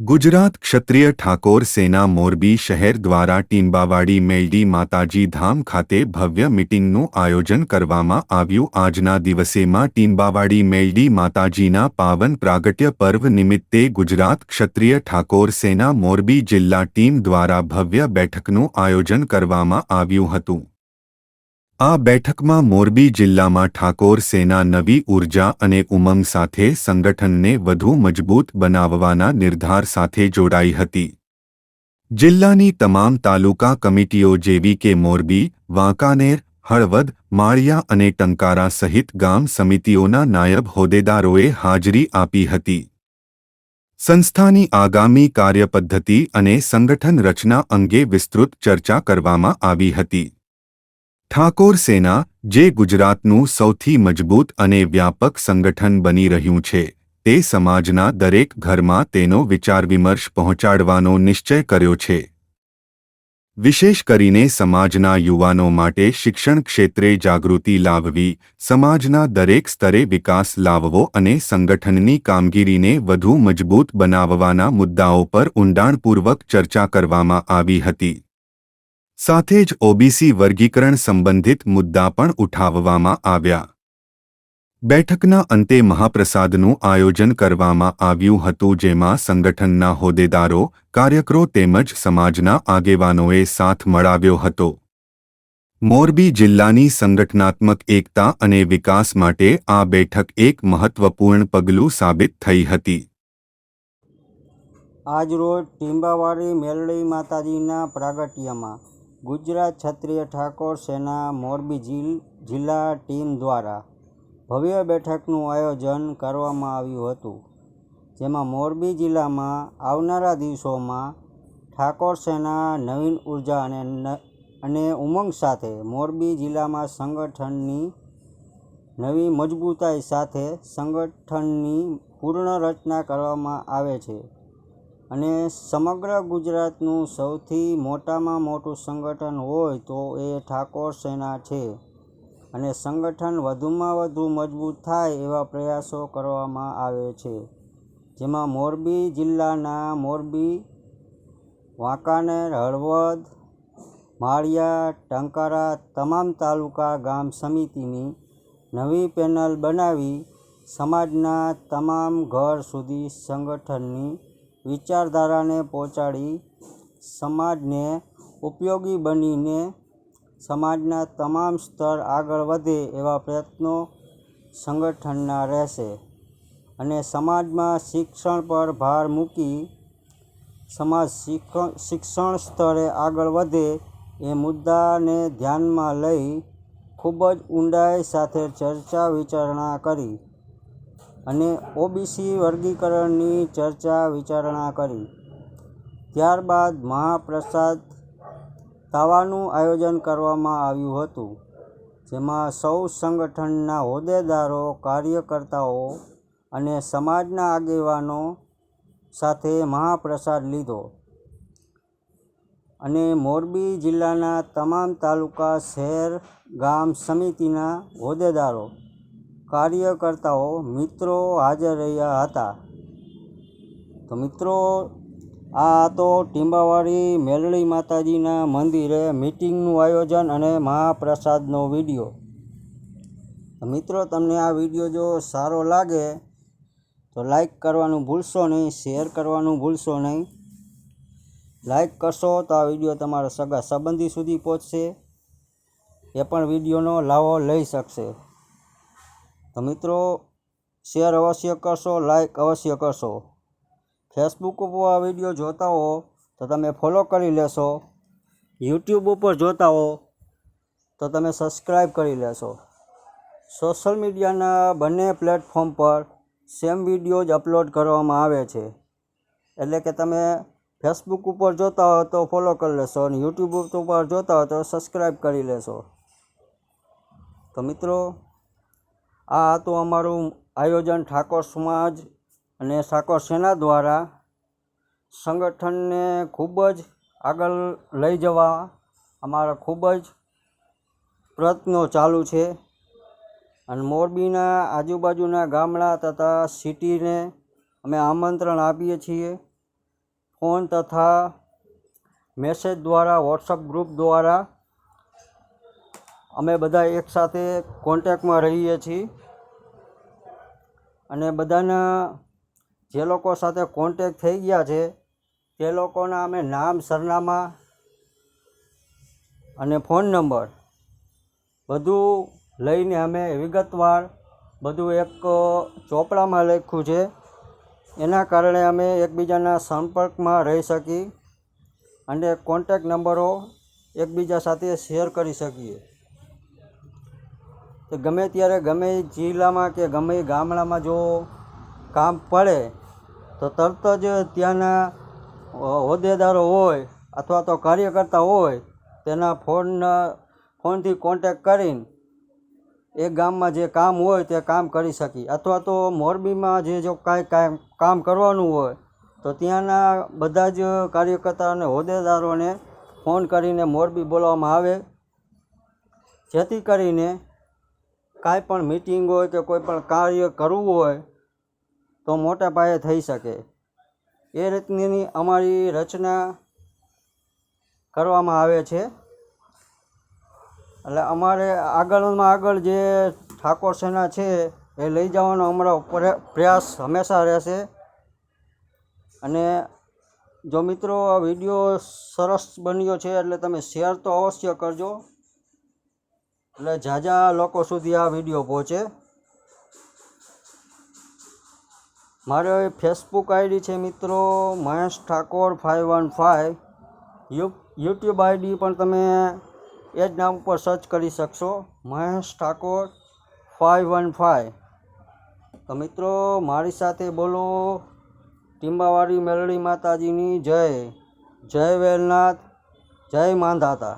ગુજરાત ક્ષત્રિય ઠાકોર સેના મોરબી શહેર દ્વારા ટીંબાવાડી મેલડી માતાજી ધામ ખાતે ભવ્ય મીટિંગનું આયોજન કરવામાં આવ્યું. આજના દિવસેમાં ટીંબાવાડી મેલડી માતાજીના પાવન પ્રાગટ્ય પર્વ નિમિત્તે ગુજરાત ક્ષત્રિય ઠાકોર સેના મોરબી જિલ્લા ટીમ દ્વારા ભવ્ય બેઠકનું આયોજન કરવામાં આવ્યું હતું. આ બેઠકમાં મોરબી જિલ્લામાં ઠાકોર સેના નવી ઊર્જા અને ઉમંગ સાથે સંગઠનને વધુ મજબૂત બનાવવાના નિર્ધાર સાથે જોડાઈ હતી. જિલ્લાની તમામ તાલુકા કમિટીઓ જેવી કે મોરબી, વાંકાનેર, હળવદ, માળિયા અને ટંકારા સહિત ગામ સમિતિઓના નાયબ હોદ્દેદારોએ હાજરી આપી હતી. સંસ્થાની આગામી કાર્યપદ્ધતિ અને સંગઠન રચના અંગે વિસ્તૃત ચર્ચા કરવામાં આવી હતી. ઠાકોર સેના, જે ગુજરાતનું સૌથી મજબૂત અને વ્યાપક સંગઠન બની રહ્યું છે, તે સમાજના દરેક ઘરમાં તેનો વિચાર વિમર્શ પહોંચાડવાનો નિશ્ચય કર્યો છે. વિશેષ કરીને સમાજના યુવાનો માટે શિક્ષણ ક્ષેત્રે જાગૃતિ લાવવી, સમાજના દરેક સ્તરે વિકાસ લાવવો અને સંગઠનની કામગીરીને વધુ મજબૂત બનાવવાના મુદ્દાઓ પર ઊંડાણપૂર્વક ચર્ચા કરવામાં આવી હતી. સાથે જ ઓબીસી વર્ગીકરણ સંબંધિત મુદ્દા પણ ઉઠાવવામાં આવ્યા. બેઠકના અંતે મહાપ્રસાદનું આયોજન કરવામાં આવ્યું હતું જેમાં સંગઠનના હોદ્દેદારો, કાર્યકરો તેમજ સમાજના આગેવાનોએ સાથ મળાવ્યો હતો. મોરબી જિલ્લાની સંગઠનાત્મક એકતા અને વિકાસ માટે આ બેઠક એક મહત્વપૂર્ણ પગલું સાબિત થઈ હતી. આજરોજ ટીંબાવાડી મેલડી માતાજીના પ્રાગટ્યમાં ગુજરાત ક્ષત્રિય ઠાકોર સેના મોરબી જિલ, જિલ્લા ટીમ દ્વારા ભવ્ય બેઠકનું આયોજન કરવામાં આવ્યું હતું, જેમાં મોરબી જિલ્લામાં આવનારા દિવસોમાં ઠાકોર સેના, નવીન ઊર્જા અને અને ઉમંગ સાથે મોરબી જિલ્લામાં સંગઠનની નવી મજબૂતાઈ સાથે સંગઠનની પૂર્ણ રચના કરવામાં આવે છે. અને સમગ્ર ગુજરાતનું સૌથી મોટામાં મોટું સંગઠન હોય તો એ ઠાકોર સેના છે. અને સંગઠન વધુમાં વધુ મજબૂત થાય એવા પ્રયાસો કરવામાં આવે છે. જેમાં મોરબી જિલ્લાના મોરબી, વાંકાનેર, હળવદ, માળિયા, ટંકારા તમામ તાલુકા ગામ સમિતિની નવી પેનલ બનાવી સમાજના તમામ ઘર સુધી સંગઠનની વિચારધારાને પહોંચાડી સમાજને ઉપયોગી બનીને સમાજના તમામ સ્તર આગળ વધે એવા પ્રયત્નો સંગઠનના રહેશે અને સમાજમાં શિક્ષણ પર ભાર મૂકી સમાજ શિક્ષણ સ્તરે આગળ વધે એ મુદ્દાને ધ્યાનમાં લઈ ખૂબ જ ઊંડાઈ સાથે ચર્ચા વિચારણા કરી. અને ઓબીસી વર્ગીકરણની ચર્ચા વિચારણા કરી. ત્યારબાદ મહાપ્રસાદ તાવાનું આયોજન કરવામાં આવ્યું હતું, જેમાં સૌ સંગઠનના હોદ્દેદારો, કાર્યકર્તાઓ અને સમાજના આગેવાનો સાથે મહાપ્રસાદ લીધો અને મોરબી જિલ્લાના તમામ તાલુકા, શહેર, ગામ સમિતિના હોદ્દેદારો કાર્યકર્તાઓ મિત્રો હાજર રહ્યા હતા. તો મિત્રો, આ તો ટીંબાવાડી મેલડી માતાજીના મંદિરે મિટિંગનું આયોજન અને મહાપ્રસાદનો વીડિયો. મિત્રો, તમને આ વીડિયો જો સારો લાગે, તો લાઈક કરવાનું ભૂલશો નહીં, શેર કરવાનું ભૂલશો નહીં. લાઈક કરશો તો આ વીડિયો તમારા સગા સંબંધી સુધી પહોંચશે. એ પણ વિડીયોનો લાવો લઈ શકશે. તો મિત્રો શેર અવશ્ય કરશો લાઈક અવશ્ય કરશો. ફેસબુક ઉપર વીડિયો જોતા હો તો તમે ફોલો કરી લેશો. યુટ્યુબ ઉપર જોતા હો તો તમે સબસ્ક્રાઈબ કરી લેશો. સોશિયલ મીડિયાના બંને પ્લેટફોર્મ પર સેમ વીડિયો જ અપલોડ કરવામાં આવે છે. એટલે કે તમે ફેસબુક ઉપર જોતા હો તો ફોલો કરી લેશો અને યુટ્યુબ ઉપર જોતા હો તો સબસ્ક્રાઈબ કરી લેશો. તો મિત્રો આ હતું અમારું આયોજન ઠાકોર સમાજ અને ઠાકોર સેના દ્વારા સંગઠનને ખૂબ જ આગળ લઈ જવા અમારા ખૂબ જ પ્રયત્નો ચાલુ છે. અને મોરબીના આજુબાજુના ગામડા તથા સિટીને અમે આમંત્રણ આપીએ છીએ. ફોન તથા મેસેજ દ્વારા, વોટ્સઅપ ગ્રુપ દ્વારા અમે બધા એકસાથે કોન્ટેકમાં રહીએ છીએ. અને બધાના જે લોકો સાથે કોન્ટેક થઈ ગયા છે, તે લોકોના અમે નામ, સરનામા અને ફોન નંબર બધું લઈને અમે વિગતવાર બધું એક ચોપડામાં લખ્યું છે. એના કારણે અમે એકબીજાના સંપર્કમાં રહી શકી અને કોન્ટેક નંબરો એકબીજા સાથે શેર કરી શકીએ. ગમે ત્યારે ગમે જિલ્લામાં કે ગમે ગામડામાં જો કામ પડે, તો તરત જ ત્યાંના હોદ્દેદારો હોય અથવા તો કાર્યકર્તા હોય, તેના ફોન ફોનથી કોન્ટેક કરીને એ ગામમાં જે કામ હોય તે કામ કરી શકી. અથવા તો મોરબીમાં જે જો કાંઈ કાંઈ કામ કરવાનું હોય, તો ત્યાંના બધા જ કાર્યકર્તા અને હોદ્દેદારોને ફોન કરીને મોરબી બોલાવવામાં આવે. જેથી કરીને કાંઈ પણ મિટિંગ હોય કે કોઈ પણ કાર્ય કરવું હોય, તો મોટા પાયે થઈ શકે. એ રીતની અમારી રચના કરવામાં આવે છે. એટલે અમારે આગળમાં આગળ જે ઠાકોર સેના છે, એ લઈ જવાનો અમારો પ્રય- પ્રયાસ હંમેશા રહેશે. અને જો મિત્રો આ વીડિયો સરસ બન્યો છે, એટલે તમે શેર તો અવશ્ય કરજો. એટલે ઝાઝા લોકો સુધી આ વીડિયો પહોંચે, મારે ફેસબુક આઈડી છે મિત્રો Mahesh Thakor five one five YouTube ID પણ તમે એ જ નામ ઉપર સર્ચ કરી શકશો. Mahesh Thakor five one five તો મિત્રો મારી સાથે બોલો. ટીંબાવાડી મેલડી માતાજીની જય. જય વેલનાથ. જય માંધાતા